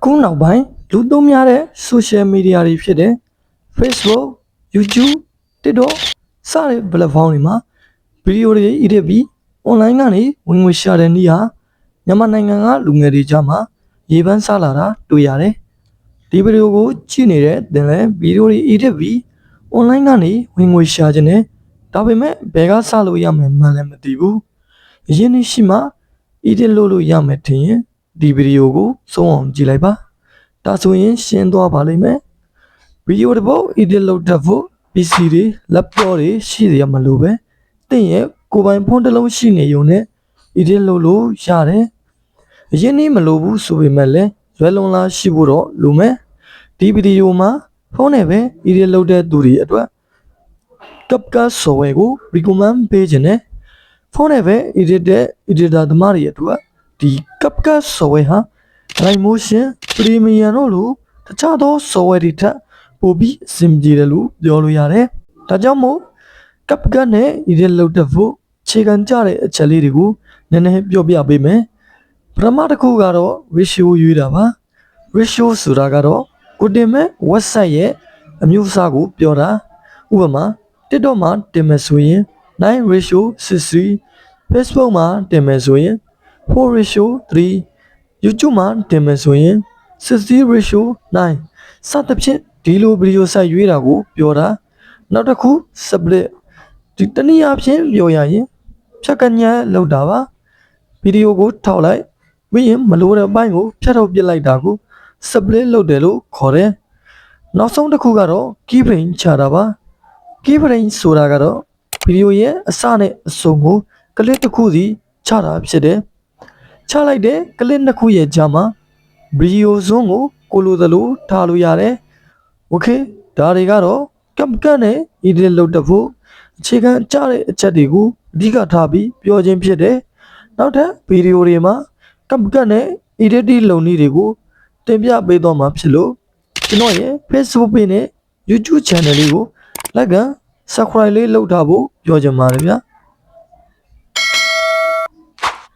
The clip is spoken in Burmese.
အခုနောက်ပိုင်းလူသုံးများတဲ့ social media တွေဖြစ်တဲ့ Facebook, YouTube, TikTok စတဲ့ platform တွေမှာဗီဒီယိုတွေ edit ပြီး online ကနေဝင်ငွေရှာတဲ့နည်းဟာမြန်မာနိုင်ငံကလူငယ်တွေကြားမှာရေပန်းစားလာတာတွေ့ရတယ်။ဒီဗီဒီယိုကိုကြည့်နေတဲ့သင်လည်းဗီဒီယိုတွေ edit ပြီး online ကနေဝင်ငွေရှာခြင်းနဲ့ဒါပေမဲ့ဘယ်ကစလို့ရမယ်မှန်းလည်းမသိဘူး။အရင်နေ့ရှိမှ edit လုပ်လို့ရမယ်ထင်ရင် ဒီဗီဒီယိုကိုစုံအောင်ကြည့်လိုက်ပါ။ဒါဆိုရင်ရှင်းသွားပါလိမ့်မယ်။ဗီဒီယိုတစ်ပုတ် edit လုပ်တတ်ဖို့ PC တွေ laptop တွေရှိရမလို့ပဲသင်ရဲ့ကိုယ်ပိုင်ဖုန်းတစ်လုံးရှိနေုံနဲ့ edit လုပ်လို့ရတယ်အရင်နည်းမလိုဘူးဆိုပေမဲ့လည်းလွယ်လွန်လားရှိဖို့တော့လိုမယ်ဒီဗီဒီယိုမှာဖုန်းနဲ့ပဲ edit လုပ်တဲ့သူတွေအတွက် CapCut software ကို recommend ပေးခြင်းနဲ့ဖုန်းနဲ့ပဲ edit တဲ့ editor သမားတွေအတွက် ဒီ CapCut software ဟာ Live Motion Premiere တို့လိုတခြားသော software တွေထက်ပိုပြီးအဆင်ပြေတယ်လို့ပြောလို့ရတယ်။ဒါကြောင့်မို့ CapCut နဲ့ edit လုပ်တဲ့ဖို့ခြေခံကြတဲ့အချက်လေးတွေကိုနည်းနည်းပြောပြပေးမယ်။ပထမတစ်ခုကတော့ ratio ရွေးတာပါ။ ratio ဆိုတာကတော့ကိုတင်မဲ့ website ရဲ့အမျိုးအစားကိုပြောတာ။ဥပမာ TikTok မှာတင်မယ်ဆိုရင်9 ratio 63 Facebook မှာတင်မယ်ဆိုရင် 4 ratio 3 YouTube မှာတင်မယ်ဆိုရင်60 ratio 9စသဖြင့်ဒီလိုဗီဒီယိုဆိုက်ရွေးတာကိုပြောတာနောက်တစ်ခု split ဒီတနည်းအားဖြင့်ပြောရရင်ဖြတ်ကညံလောက်တာပါဗီဒီယိုကိုထောက်လိုက်ပြီးရင်မလိုတဲ့အပိုင်းကိုဖြတ်ထုတ်ပစ်လိုက်တာကို split လုပ်တယ်လို့ခေါ်တယ်နောက်ဆုံးတစ်ခုကတော့ key frame ချတာပါ key frame ဆိုတာကတော့ဗီဒီယိုရဲ့အစနဲ့အဆုံးကိုကလစ်တစ်ခုစီချတာဖြစ်တယ် ချလိုက်တဲ့ကလစ်နှစ်ခုရဲ့ကြားမှာဗီဒီယိုဇွန်းကိုကိုလိုသလိုထားလို့ရတယ်။ Okay ဒါတွေကတော့ကမ်ကန်နဲ့ edit လုပ်တဲ့ဖို့အခြေခံကြတဲ့အချက်တွေကိုအဓိကထားပြီးပြောခြင်းဖြစ်တယ်။နောက်ထပ်ဗီဒီယိုတွေမှာကမ်ကန်နဲ့ edit လုပ်နည်းတွေကိုတင်ပြပေးသွားမှာဖြစ်လို့ကျွန်တော်ရဲ့ Facebook page နဲ့ YouTube channel လေးကို like and subscribe လေးလုပ်ထားဖို့ပြောချင်ပါတယ်ဗျာ။